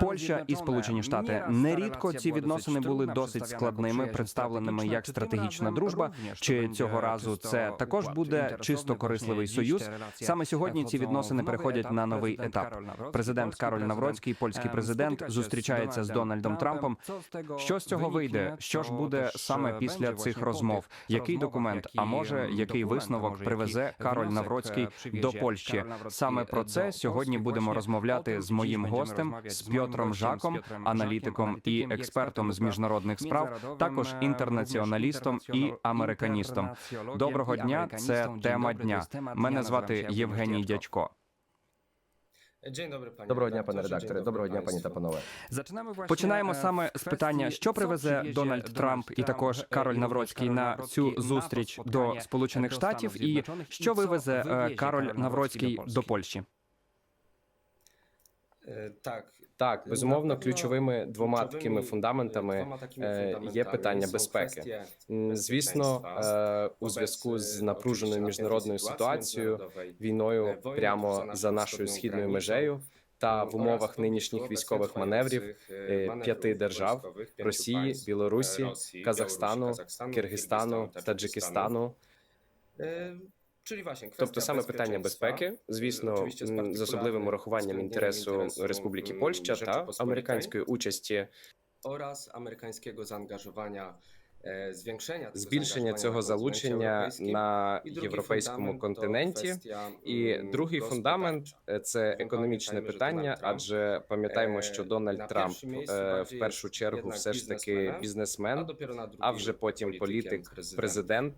Польща і Сполучені Штати нерідко ці відносини були досить складними, представленими як стратегічна дружба. Чи цього разу це також буде чисто корисливий союз? Саме сьогодні ці відносини переходять на новий етап. Президент Кароль Навроцький, польський президент, зустрічається з Дональдом Трампом. Що з цього вийде? Що ж буде саме після цих розмов? Який документ? А може, який висновок привезе Кароль Навроцький до Польщі? Саме про це сьогодні будемо розмовляти з моїм гостем, з Пьотром Жаком, аналітиком і експертом з міжнародних справ, також інтернаціоналістом і американістом. Доброго дня, це тема дня. Мене звати Євгеній panie Доброго дня, пане редакторе. Доброго дня, пані та панове. Починаємо саме з питання, що привезе Дональд Трамп і також Кароль Навроцький на цю зустріч до Сполучених Штатів, і що вивезе е, Кароль Навроцький до Польщі? E, Tak, Так, безумовно, ключовими двома такими фундаментами е, є питання безпеки. Звісно, е, у зв'язку з напруженою міжнародною ситуацією, війною прямо за нашою східною межею. Та в умовах нинішніх військових маневрів е, п'яти держав Росії, Білорусі, Казахстану, Киргизстану, Таджикистану. Тобто саме питання безпеки, звісно, з особливим урахуванням інтересу Республіки Польща та американської участі oraz amerykańskiego zaangażowania e, zwiększenia tego збільшення цього залучення на європейському континенті. І другий фундамент е, це економічне питання, адже пам'ятаємо, що е, Дональд Трамп е, в першу чергу все ж таки бізнесмен, а вже потім політик, президент.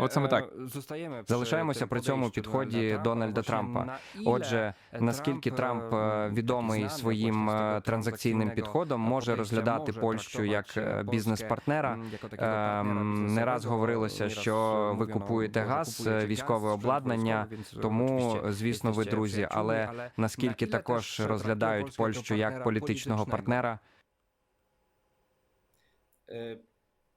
От саме так залишаємося залишаємося при цьому підході Дональда Трампа. Отже, наскільки Трамп е, відомий своїм е, транзакційним підходом, може розглядати Польщу як е, бізнес-партнера. Ем, Не раз говорилося, що ви купуєте газ, е, військове обладнання, тому звісно, ви друзі. Але наскільки також розглядають Польщу як політичного партнера?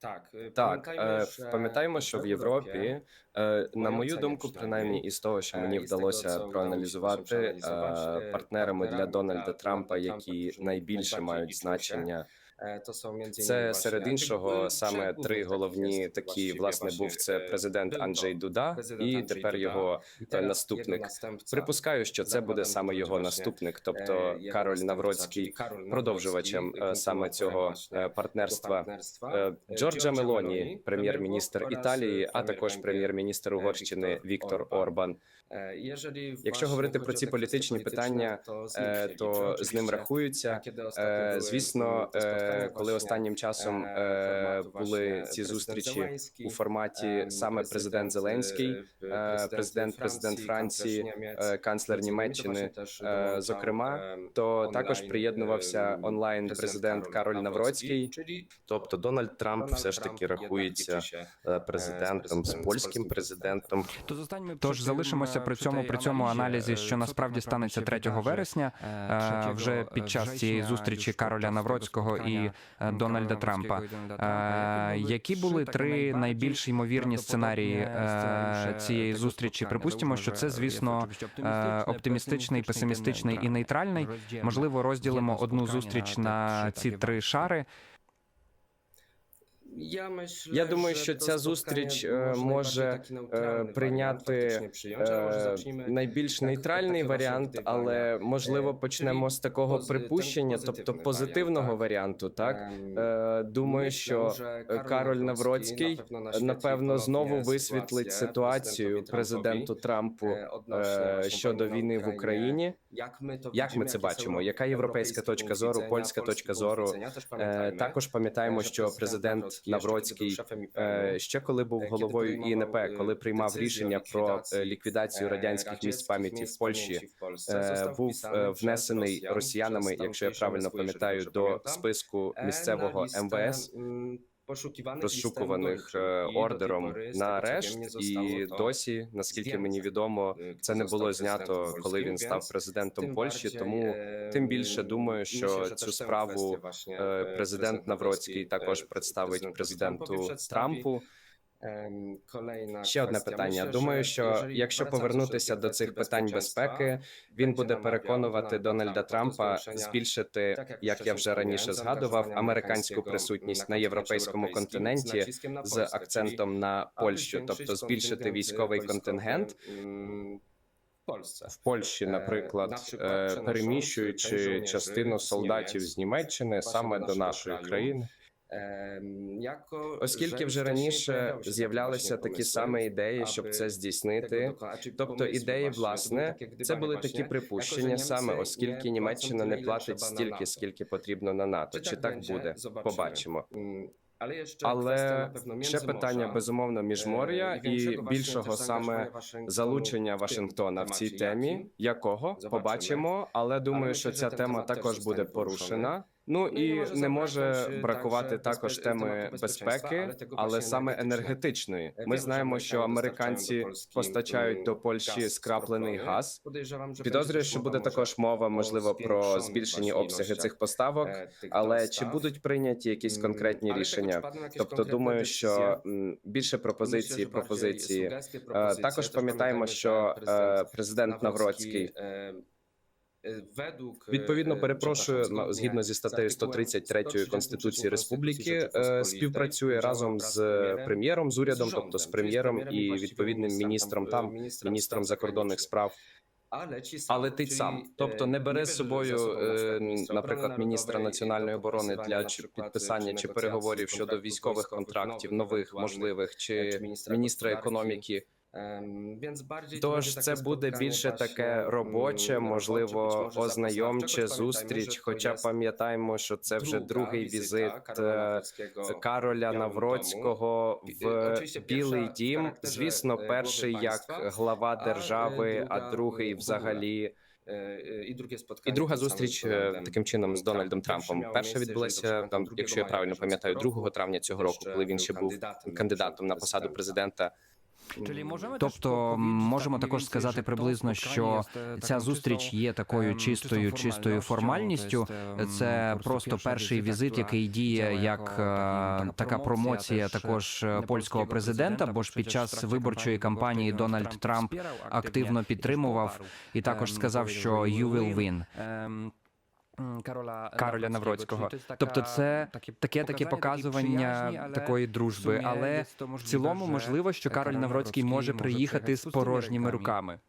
Так, е, Так, пам'ятаємо, е, що пам'ятаємо, що в Європі, е, на мою думку, принаймні, із того, що мені Е, із того, вдалося проаналізувати проаналізувати, е, партнерами для партнерами Дональда для Трампа, Дональда Трампа, які найбільше мають значення. Е, то Це серед іншого саме три головні такі власне був це е, президент Анджей Дуда і тепер його е, наступник. Припускаю, що це буде саме його наступник, тобто Кароль Навроцький, продовжувачем саме цього партнерства. Джорджа Мелоні, прем'єр-міністр Італії, а також прем'єр-міністр, Угорщини Віктор Орбан. Е, Якщо говорити про ці політичні питання, nimi е, то з ним рахуються. Е, Звісно, коли останнім часом були ці зустрічі у форматі е, саме президент Зеленський, президент, президент Франції, канцлер Німеччини. Зокрема, то також приєднувався онлайн президент Кароль Навроцький. Тобто Дональд Трамп все ж таки рахується президентом з польським президентом. Тож залишимося при цьому при цьому аналізі, що насправді станеться 3 вересня, е, вже під час цієї зустрічі Кароля Навроцького і е, Дональда Трампа. Е, Які були три найбільш ймовірні сценарії е, цієї зустрічі? Припустимо, що це, звісно, е, оптимістичний, песимістичний і нейтральний. Можливо, розділимо одну зустріч на ці три шари. Я, myślę, Я думаю, що ця зустріч е, може е, прийняти е, найбільш нейтральний варіант, але можливо Е, почнемо з такого припущення, тобто позитивного варіанту, так Ем, Е, думаю, що Кароль Навроцький напевно знову висвітлить ситуацію президенту Трампу е, щодо війни в. Україні. Як ми, то Як ми це бачимо? Яка європейська точка зору, польська точка зору? Е, Також пам'ятаємо, що президент Навроцький, е, ще коли був Е, головою ІНП, коли приймав рішення про ліквідацію радянських місць пам'яті в Польщі, був внесений росіянами, якщо я правильно пам'ятаю, до списку місцевого МВС. Розшукуваних е, ордером на арешт, і досі, наскільки мені відомо, Е, це не було знято, коли він став президентом Польщі. Тому е, тим більше думаю, що цю справу президент Навроцький також представить президенту Трампу. Ще одне питання. Думаю, що якщо повернутися до цих питань безпеки, він буде переконувати Дональда Трампа збільшити, як я вже раніше згадував, американську присутність на європейському континенті з акцентом на Польщу, тобто збільшити військовий контингент в Польщі, наприклад, е, переміщуючи частину солдатів з Німеччини саме до нашої країни. Оскільки вже раніше з'являлися такі самі ідеї, щоб це здійснити. Тобто ідеї, власне, це були такі припущення саме, оскільки Німеччина не платить стільки, скільки потрібно на НАТО. Чи так буде? Побачимо. Але ще питання безумовно міжмор'я і більшого саме залучення Вашингтона в цій темі. Якого побачимо, але думаю, що ця тема також буде порушена. Ну і не може бракувати також теми безпеки, але саме енергетичної. Ми знаємо, що американці постачають до Польщі скраплений газ. Підозрюю, що буде також мова, можливо, про збільшені обсяги цих поставок. Але чи будуть прийняті якісь конкретні рішення? Тобто, думаю, що більше пропозиції, пропозиції. Е, Також пам'ятаємо, що е, президент Навроцький Відповідно, перепрошую, на- згідно зі статтею 133 Конституції Республіки, е, співпрацює разом з прем'єром, з урядом, тобто з прем'єром і відповідним міністром там, міністром закордонних справ. Але летить сам, тобто не бере з собою, е, наприклад, міністра національної оборони для чи підписання чи переговорів щодо військових контрактів, нових можливих, чи міністра економіки. Тож це буде більше таке робоче, можливо, ознайомче зустріч. Хоча пам'ятаємо, що це вже другий візит е, Кароля Навроцького в Білий Дім. Звісно, перший як глава держави, а другий взагалі. І друге і друга зустріч е, таким чином з Дональдом Трампом. Перша відбулася там, якщо я правильно пам'ятаю, 2 травня цього року, коли він ще був кандидатом на посаду президента. Тобто можемо також сказати приблизно, що ця зустріч є такою чистою, чистою формальністю. Це просто перший візит, який діє як е, така промоція також е, польського президента. Бо ж під час виборчої кампанії Дональд Трамп активно підтримував і також сказав, що «you will win». Кароля Навроцького. Тобто, це таке таке показування такої дружби, але в цілому можливо, що Кароль Навроцький може приїхати з порожніми руками.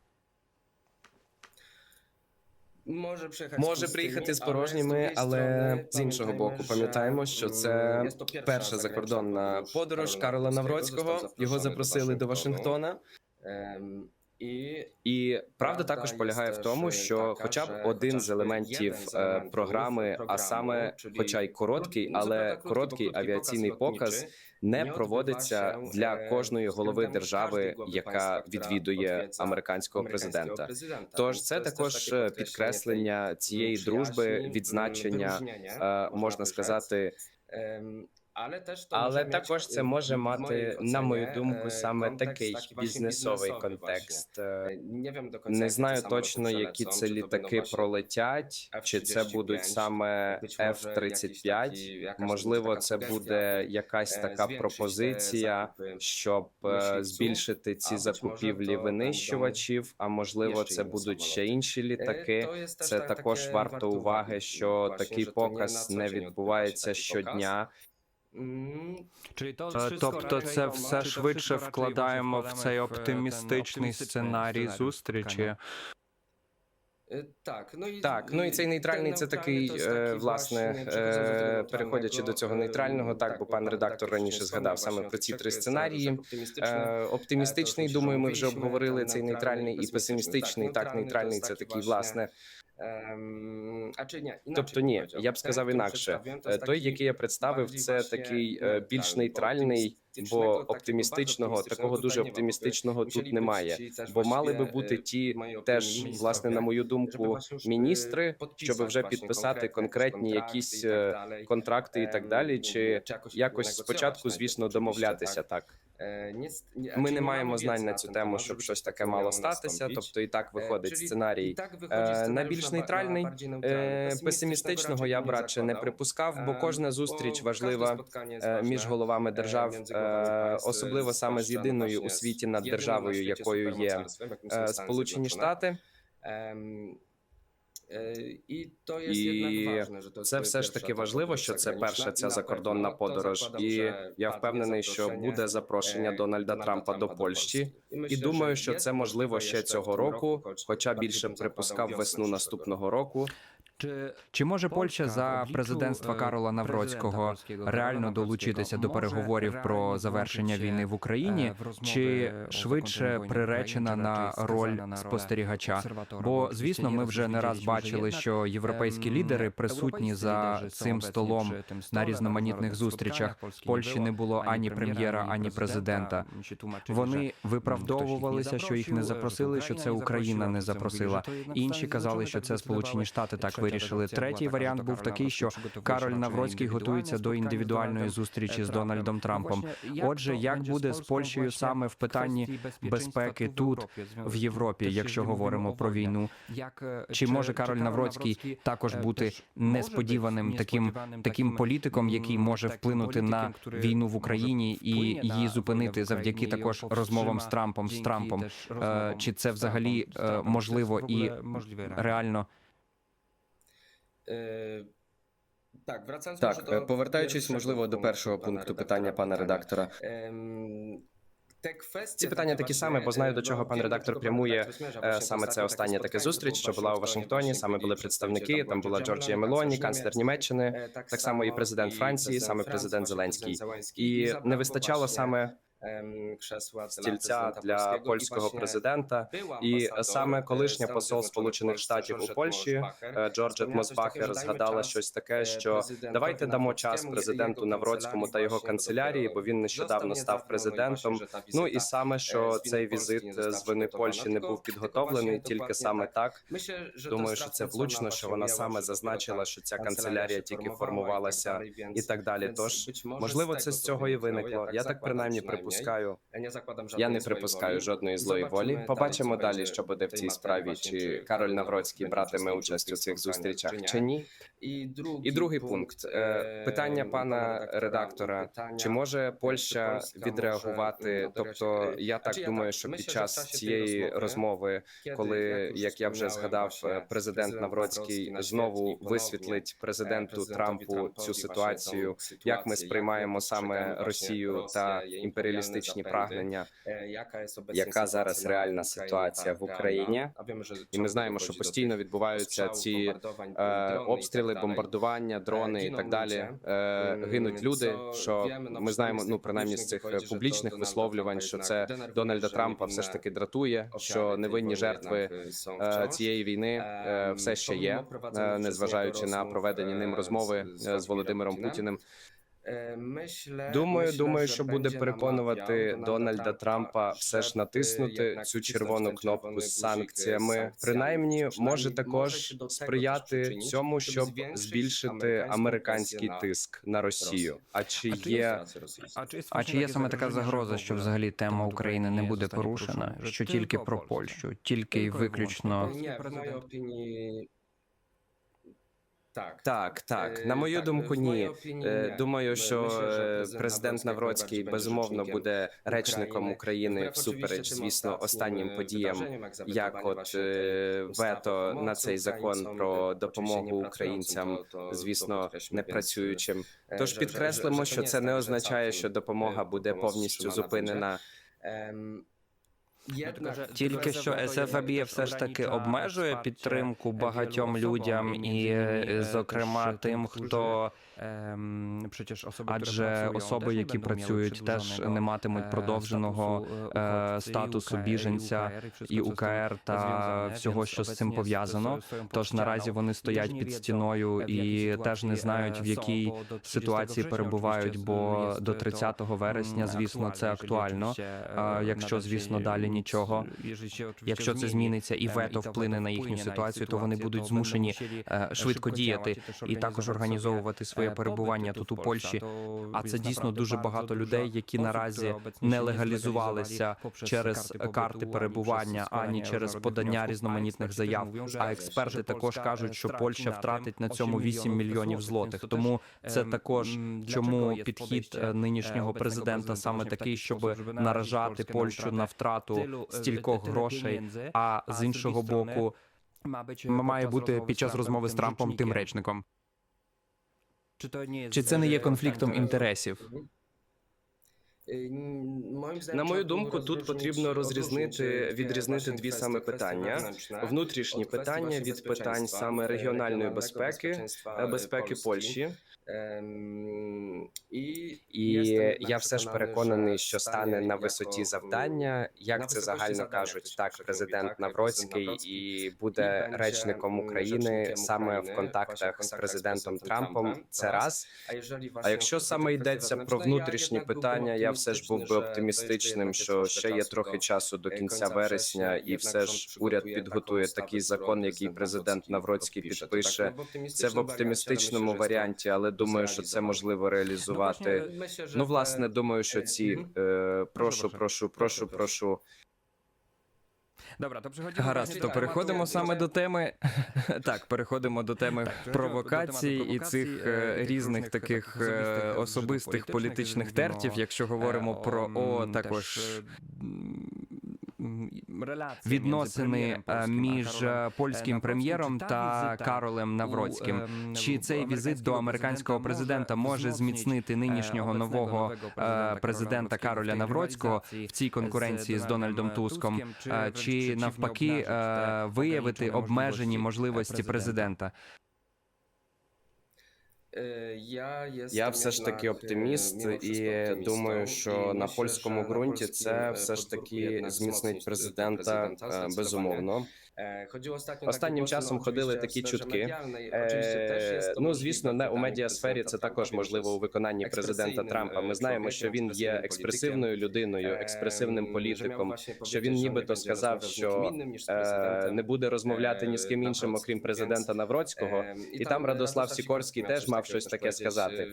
Може приїхати з порожніми, але з іншого боку, пам'ятаємо, що це перша закордонна подорож Карола Навроцького. Його запросили до Вашингтона. І правда також полягає в тому, що, хоча б один з елементів е, програми, а саме, хоча й короткий, але короткий авіаційний показ. Не проводиться для кожної голови держави, яка відвідує американського президента. Тож це також е, підкреслення цієї дружби, відзначення, е, можна сказати, але теж але також це може мати, на мою думку, саме такий бізнесовий контекст. Е, Не знаю точно, які це літаки пролетять, чи це будуть саме F-35. Можливо, це буде якась така пропозиція, щоб е, збільшити ці закупівлі винищувачів. А можливо, це будуть ще інші літаки. Це також варто уваги, що такий показ не відбувається щодня. Е, Тобто, це все швидше вкладаємо в цей оптимістичний сценарій зустрічі. Так, ну і Так, ну і цей нейтральний це такий, е, власне, е, переходячи до цього нейтрального, так, бо пан редактор раніше згадав саме про ці три сценарії. Е, Оптимістичний, думаю, ми вже обговорили цей нейтральний і песимістичний. Так, нейтральний це такий, власне. А чи ні? Тобто, ні, я б сказав інакше. Е, Той, який я представив, це такий е, більш нейтральний, бо оптимістичного, такого дуже оптимістичного тут немає. Бо мали би бути ті теж, власне, на мою думку, міністри, щоб вже підписати конкретні якісь е, контракти і так далі, чи якось спочатку, звісно, домовлятися так. Е, Ми не маємо знань на цю тему, щоб щось таке мало статися. Тобто і так Е, виходить сценарій е, на більш нейтральний. Песимістичного я б радше не припускав, бо кожна зустріч важлива між головами держав, особливо саме з єдиною у світі над державою, якою є Сполучені Штати. Е, І то є І важне, що то Це все ж таки важливо, що це перша ця закордонна подорож, і я впевнений, що буде запрошення Дональда Трампа до Польщі. І думаю, що це можливо ще цього року, хоча більше припускав весну наступного року. Чи, може Польща за президентства Карола Навроцького реально долучитися до переговорів про завершення війни в Україні, чи швидше приречена на роль спостерігача? Бо звісно, ми вже не раз бачили, що європейські лідери присутні за цим столом на різноманітних зустрічах. Польщі не було ані прем'єра, ані президента. Вони виправдовувалися, що їх не запросили, що це Україна не запросила. Інші казали, що це Сполучені Штати так вирішили. Третій варіант був такий, що Кароль Навроцький готується до індивідуальної зустрічі з Дональдом Трампом. Отже, як буде з Польщею саме в питанні безпеки тут, в Європі, якщо говоримо про війну? Чи може Кароль Навроцький також бути несподіваним таким таким політиком, який може вплинути на війну в Україні і її зупинити завдяки також розмовам з Трампом з Трампом? Е, Чи це взагалі е, можливо і реально? Е, Так, врacając Так, е, повертаючись, можливо, до першого пункту питання пана редактора. Ем, Ці питання такі самі, бо знаю, до чого пан редактор прямує. Е, Саме це остання таке зустріч, що була у Вашингтоні. Саме були представники. Там була Джорджія Мелоні, канцлер Німеччини, так само і президент Франції, саме президент Зеленський. І не вистачало саме стільця для польського президента. І саме колишня посол Сполучених Штатів у Польщі е, Джорджет Мосбахер згадала щось таке, що давайте дамо час президенту Навроцькому та його канцелярії, бо він нещодавно став президентом. Ну і саме що цей візит е, з вини Польщі не був підготовлений, тільки саме так. Думаю, що це влучно, що вона саме зазначила, що ця канцелярія тільки формувалася і так далі. Тож можливо, це з цього і виникло. Я так принаймні припускаю. Я не припускаю жодної злої волі. Побачимо далі, що буде в цій справі. Чи Кароль Навроцький братиме участь у цих зустрічах, чи ні? І другий пункт Е, питання пана редактора: чи може Польща відреагувати? Тобто, я так думаю, що під час цієї розмови, коли як я вже згадав, е, президент Навроцький знову висвітлить президенту Трампу цю ситуацію, як ми сприймаємо саме Росію та імперіалістичні прагнення, яка зараз реальна ситуація в Україні? І ми знаємо, що постійно відбуваються ці е, обстріли, бомбардування, дрони і так далі. Е, гинуть люди. Що ми знаємо, ну принаймні з цих е, публічних висловлювань, що це Дональда Трампа все ж таки дратує, що невинні жертви е, цієї війни е, все ще є, е, незважаючи на проведені ним розмови е, з Володимиром Путіним. Думаю, думаю, що буде переконувати Дональда Трампа все ж натиснути цю червону кнопку з санкціями. Принаймні, може також сприяти цьому, щоб збільшити американський тиск на Росію. А чи є А чи є саме така загроза, що взагалі тема України не буде порушена? Що тільки про Польщу, тільки і виключно Ні, в моїй опінії. Так, так, так Е, на мою так, думку, ні. опінії, Е. Думаю, що е, президент Навроцький безумовно буде речником України. Всупереч, звісно, останнім e, подіям. Як от е, вето на цей закон про допомогу українцям, звісно, не працюючим. е, Тож підкреслимо, що це не означає, що допомога е, буде повністю зупинена. Jednak Тільки що СФБ все ж таки обмежує підтримку багатьом людям, і е, зокрема тим, хто адже особи, які працюють, теж не матимуть продовженого е, статусу біженця і УКР та всього, що з цим пов'язано. Тож наразі вони стоять під стіною і теж не знають в якій ситуації перебувають. Бо до 30 вересня, звісно, це актуально. Якщо, звісно, далі нічого, якщо це зміниться і вето вплине на їхню ситуацію, то вони будуть змушені е, швидко діяти і також організовувати своє перебування тут у Польщі. А це дійсно дуже багато людей, які наразі не легалізувалися через карти перебування ані через подання різноманітних заяв. А експерти також кажуть, що Польща втратить на цьому 8 мільйонів злотих. Тому це також чому підхід е, нинішнього президента саме такий, щоб наражати Польщу на втрату стількох грошей. А з іншого боку, має бути під час розмови з Трампом тим речником. Чи це не є конфліктом інтересів? На мою думку, тут потрібно розрізнити відрізнити дві саме питання: внутрішні питання від питань саме регіональної безпеки, е, безпеки Польщі. Ем, І я все ж переконаний, що стане на висоті завдання, як це загально кажуть, так президент Навроцький і буде речником України саме в контактах з президентом Трампом. Це раз. А якщо саме йдеться про внутрішні питання, я все ж був би оптимістичним, що ще є трохи часу до кінця вересня, і все ж уряд підготує такий закон, який президент Навроцький підпише. Це в оптимістичному варіанті, але думаю, що це можливо реалізувати. Ну, власне, думаю, що ці е, прошу, прошу, прошу, прошу. Добре, то приходимо Гаразд, то переходимо саме до теми. Так, переходимо до теми провокацій і цих е, різних таких е, особистих політичних тертів, якщо говоримо про о також відносини е, між е, польським прем'єром та Каролем Навроцьким. Чи цей візит до американського президента може зміцнити нинішнього нового е, президента Кароля Навроцького в цій конкуренції з Дональдом Туском? Е, Чи навпаки е, виявити обмежені можливості президента? Е, Я все ж таки оптиміст, і думаю, що на польському ґрунті це все ж таки зміцнить президента е, безумовно. Останнім часом ходили такі чутки. Е, ну звісно, не у медіасфері це також можливо у виконанні президента Трампа. Ми знаємо, що він є експресивною людиною, експресивним політиком. Що він нібито сказав, що е, не буде розмовляти ні з ким іншим, окрім президента Навроцького. І там Радослав Сікорський теж мав щось таке сказати.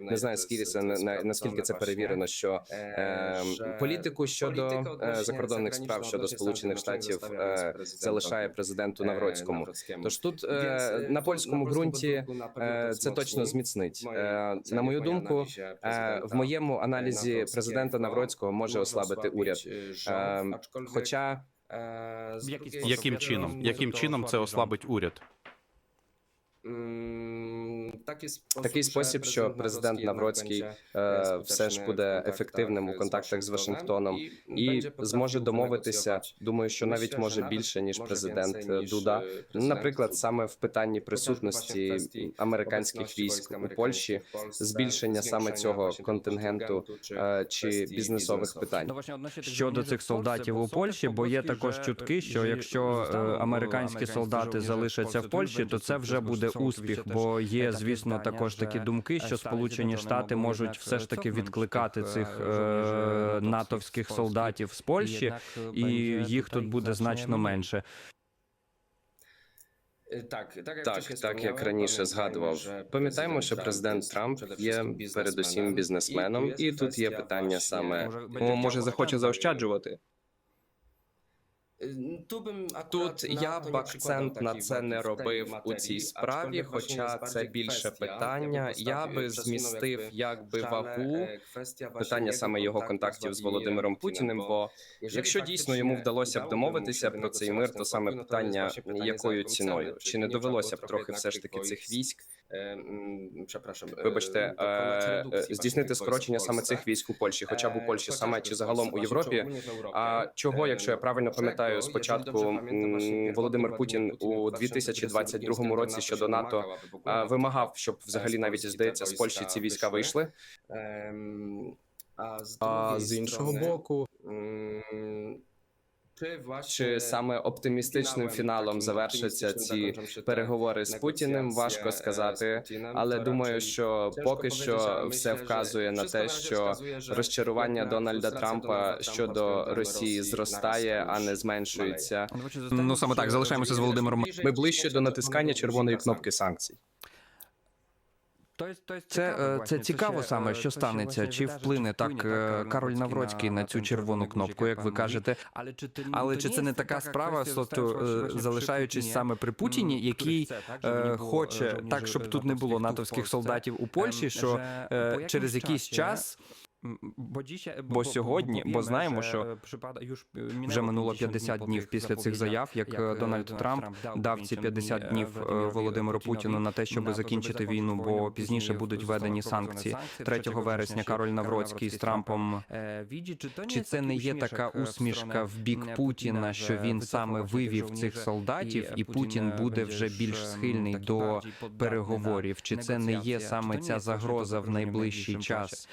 Не знаю, скільки це на- наскільки це перевірено. Що е, політику щодо е, закордонних справ щодо Сполучених Штатів е, залишає президенту Навроцькому. Тож тут е, на польському ґрунті е, це точно зміцнить. Е, на мою думку, е, в моєму аналізі президента Навроцького може ослабити уряд. Е, хоча Яким чином? Яким чином це ослабить уряд? Такий спосіб, що президент Навроцький е, все ж буде ефективним у контактах з Вашингтоном і зможе домовитися. Думаю, що навіть може більше ніж президент е, Дуда. Наприклад, саме в питанні присутності американських військ у Польщі, збільшення саме цього контингенту е, чи бізнесових питань. щодо цих солдатів у Польщі, бо є також чутки, що якщо е, американські солдати залишаться в Польщі, то це вже буде успіх. Бо є, звісно, також такі думки, що Сполучені Штати можуть все ж таки відкликати цих е, натовських солдатів з Польщі, і їх тут буде значно менше. Так, так, Так, так як раніше згадував, пам'ятаємо, що президент Трамп є передусім бізнесменом, і тут є питання саме може захоче заощаджувати? Тут я б акцент на це не робив у цій справі, хоча це більше питання. Я би змістив якби вагу питання саме його контактів з Володимиром Путіним. Бо якщо дійсно йому вдалося б домовитися про цей мир, то саме питання якою ціною чи не довелося б трохи все ж таки цих військ Вибачте, е, е, здійснити скорочення саме цих військ у Польщі, хоча б у Польщі саме чи загалом у Європі. А чого, якщо я правильно пам'ятаю, спочатку Володимир Путін у 2022 році щодо НАТО вимагав, щоб взагалі навіть здається з Польщі ці війська вийшли. А з іншого боку, Чи саме оптимістичним фіналом завершаться ці переговори з Путіним? Важко сказати, але думаю, що поки що все вказує на те, що розчарування Дональда Трампа щодо Росії зростає, а не зменшується. Ну саме так, залишаємося з Володимиром. Ми ближче до натискання червоної кнопки санкцій. Це, е, це цікаво саме, що станеться, чи вплине так е, Кароль Навроцький на цю червону кнопку, як ви кажете. Але чи це не така справа, тобто е, залишаючись саме при Путіні, який е, хоче так, щоб тут не було натовських солдатів у Польщі, що е, через якийсь час. Бо сьогодні, бо знаємо, що Вже минуло 50 днів після цих заяв, як е, Дональд Трамп дав ці 50 днів е, Володимиру Путіну на те, щоб закінчити війну, бо пізніше будуть введені санкції. 3 вересня Кароль Навроцький з Трампом. Чи це не є така усмішка в бік Путіна, що він саме вивів цих солдатів, і Путін буде вже більш схильний до переговорів? Чи це не є саме ця загроза в найближчий час?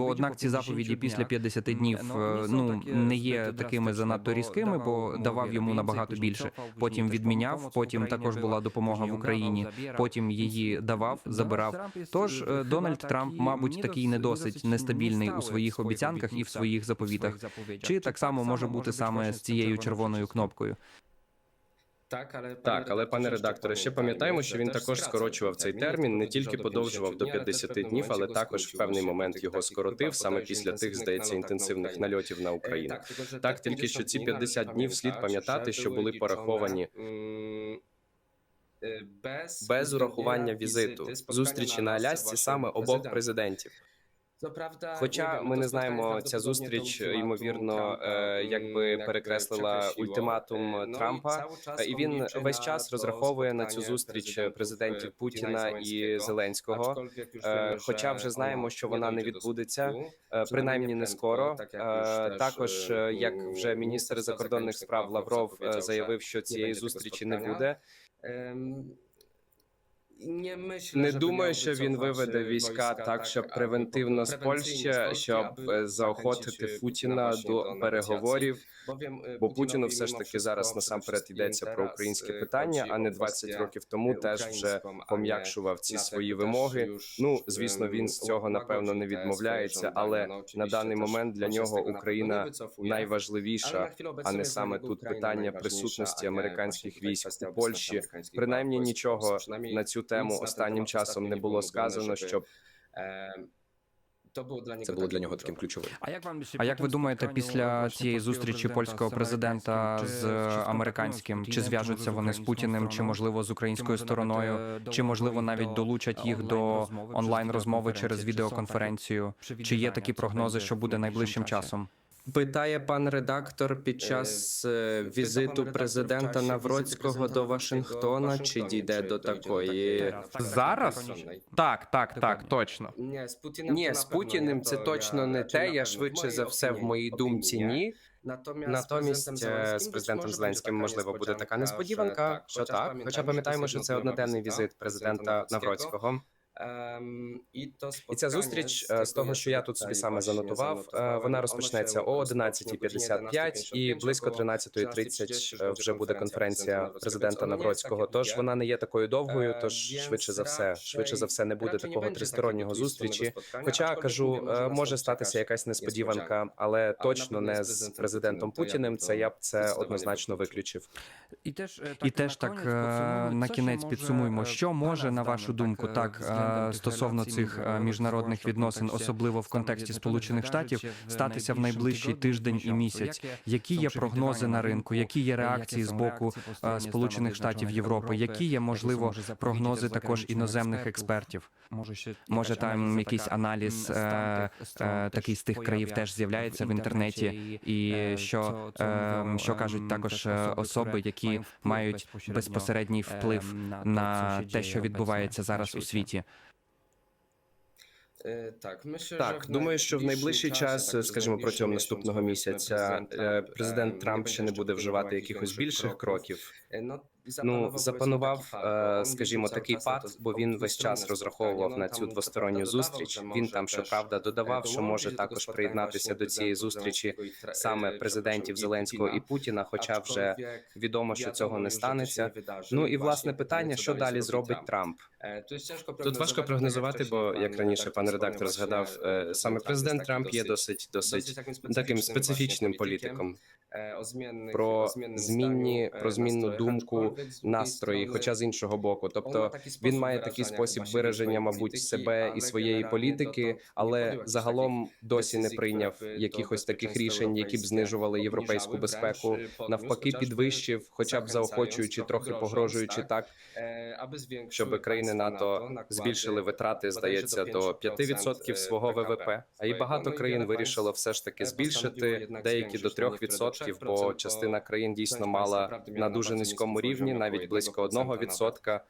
Бо однак ці заповіді після 50 днів е, ну не є такими занадто різкими, бо давав йому набагато більше. Потім відміняв. Потім також була допомога в Україні. Потім її давав, забирав. Тож е, Дональд Трамп, мабуть, такий не досить нестабільний у своїх обіцянках і в своїх заповітах. Чи так само може бути саме з цією червоною кнопкою? Так, але пане редакторе, ще пам'ятаємо, що він також скорочував цей термін, не тільки подовжував до 50 днів, але також в певний момент його скоротив саме після тих, здається, інтенсивних нальотів на Україну. Так, тільки що ці 50 днів слід пам'ятати, що були пораховані без урахування візиту зустрічі на Алясці саме обох президентів. Хоча ми не знаємо, ця зустріч ймовірно, е, якби перекреслила ультиматум Трампа, е, і він весь час розраховує на цю зустріч президентів Путіна і Зеленського. Е, Хоча вже знаємо, що вона не відбудеться, е, принаймні не скоро. Е, Також, е, як вже міністр закордонних справ Лавров е, заявив, що цієї зустрічі не буде. Не думаю, що він виведе війська так, щоб превентивно з Польщі, щоб е, заохотити Путіна до переговорів. Бо Путіну все ж таки зараз насамперед йдеться про українське питання, а не 20 років тому теж вже пом'якшував ці свої вимоги. Ну звісно, він з цього напевно не відмовляється, але на даний момент для нього Україна найважливіша, а не саме тут питання присутності американських військ у Польщі. Принаймні нічого на цю тему останнім часом не було сказано, щоб Це було для нього таким ключовим. А як ви думаєте, після цієї зустрічі польського президента з американським, чи зв'яжуться вони з Путіним, чи можливо з українською стороною, чи можливо навіть долучать їх до онлайн розмови через відеоконференцію? Чи є такі прогнози, що буде найближчим часом? Питає пан редактор під час е, візиту президента Навроцького до Вашингтона, чи дійде до такої зараз так, так, так, точно. ні, з Путіним це точно не те. Я швидше за все в моїй думці ні. Натомість е, з президентом Зеленським можливо буде така несподіванка, що так. Хоча пам'ятаємо, що це одноденний візит президента Навроцького. І ця зустріч е, з того, що я тут собі саме занотував, е, вона розпочнеться о 11.55 і близько 13.30 е, вже буде конференція президента Навроцького. Тож вона не є такою довгою. Тож швидше за все, швидше за все, не буде такого тристороннього зустрічі. Хоча кажу, е, може статися якась несподіванка, але точно не з президентом Путіним. Це я б це однозначно виключив. І теж І теж так е, на кінець підсумуємо, що може на вашу думку так е, стосовно цих е, міжнародних відносин, особливо в контексті Сполучених Штатів, статися в найближчий тиждень і місяць. Які є прогнози на ринку? Які є реакції з боку е, Сполучених Штатів Європи? Які є можливо прогнози також іноземних експертів? Може там якийсь аналіз е, е, такий з тих країв теж з'являється в інтернеті, і що, е, що кажуть також е, особи, які мають безпосередній вплив на те, що відбувається зараз у світі. Так, думаю, що в найближчий час, скажімо, протягом наступного місяця, е, президент Трамп ще не буде вживати якихось більших кроків. Ну запанував, е, скажімо, такий пад, бо він весь час розраховував на цю двосторонню зустріч. Він там, щоправда, додавав, що може також приєднатися до цієї зустрічі саме президентів Зеленського і Путіна. Хоча вже відомо, що цього не станеться. Ну і власне питання, що далі зробить Трамп. Тут важко прогнозувати, бо як раніше пан редактор згадав, е, саме президент Трамп є досить досить таким специфічним політиком. Про змінні, про змінну думку, настрої, хоча з іншого боку, тобто він має такий спосіб вираження, мабуть, себе і своєї політики, але загалом досі не прийняв якихось таких рішень, які б знижували європейську безпеку. Навпаки, підвищив, хоча б заохочуючи, трохи погрожуючи так, щоб країни НАТО збільшили витрати, здається, до 5% свого ВВП. А і багато країн вирішило все ж таки збільшити деякі до 3%, бо частина країн дійсно мала на дуже низькому рівні, навіть близько 1%.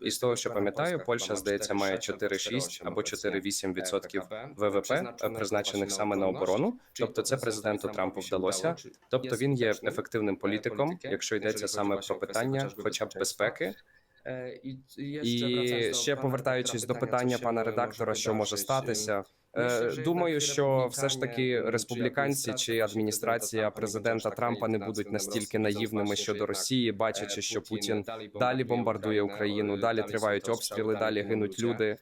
І з того, що пам'ятаю, Польща здається має 4,6 або 4,8% ВВП, е, призначених саме на оборону. Тобто, це президенту Трампу вдалося. Тобто він є ефективним політиком, якщо йдеться саме про питання, хоча б безпеки. І ще повертаючись до питання пана редактора, що може статися. е, Думаю, що все ж таки республіканці чи адміністрація президента Трампа не будуть настільки наївними щодо Росії, бачачи, що Путін далі бомбардує Україну, далі тривають обстріли, далі гинуть люди.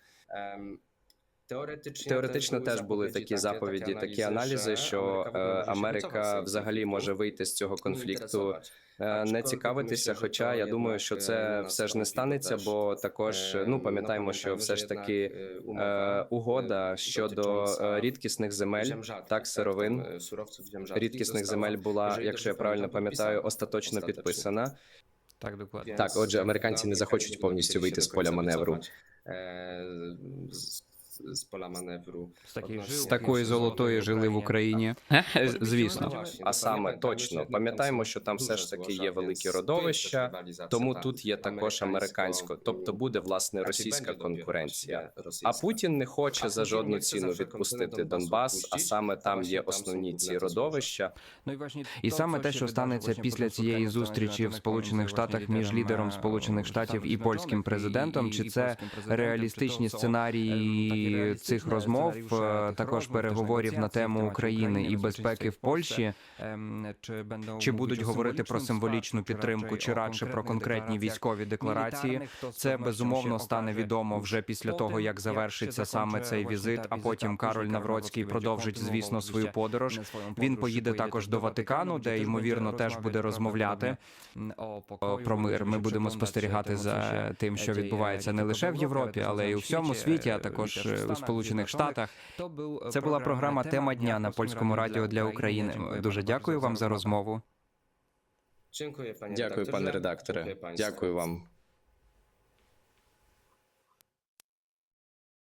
Теоретично теж були такі заповіді, такі аналізи, що е, Америка взагалі може вийти з цього конфлікту, е, не цікавитися. Хоча я думаю, що це все ж не станеться, бо також ну пам'ятаємо, що все ж таки е, угода щодо е, рідкісних земель, так сировин рідкісних земель була, якщо я правильно пам'ятаю, остаточно підписана. Так, докладно. Так, отже, американці не захочуть повністю вийти з поля маневру. З поля маневру. З таких З такої золотої жили в Україні. Е, Звісно. А саме точно пам'ятаємо, що там все ж таки є великі родовища, тому тут є також американсько, тобто буде власне російська конкуренція. А Путін не хоче за жодну ціну відпустити Донбас, а саме там є основні ці родовища. І саме те, що станеться після цієї зустрічі в Сполучених Штатах між лідером Сполучених Штатів і польським президентом, чи це реалістичні сценарії цих розмов, е, також переговорів на тему України і безпеки в Польщі, чи будуть говорити про символічну підтримку, чи радше про конкретні військові декларації? Це безумовно стане відомо вже після того, як завершиться саме цей візит. А потім Кароль Навроцький продовжить, звісно, свою подорож. Він поїде також до Ватикану, де ймовірно теж буде розмовляти про мир. Ми будемо спостерігати за тим, що відбувається не лише в Європі, але й у всьому світі, а також у Сполучених Штатах. Це була програма Тема дня на польському радіо для України. Дуже дякую вам за розмову. Дякую, пане редакторе. Дякую вам.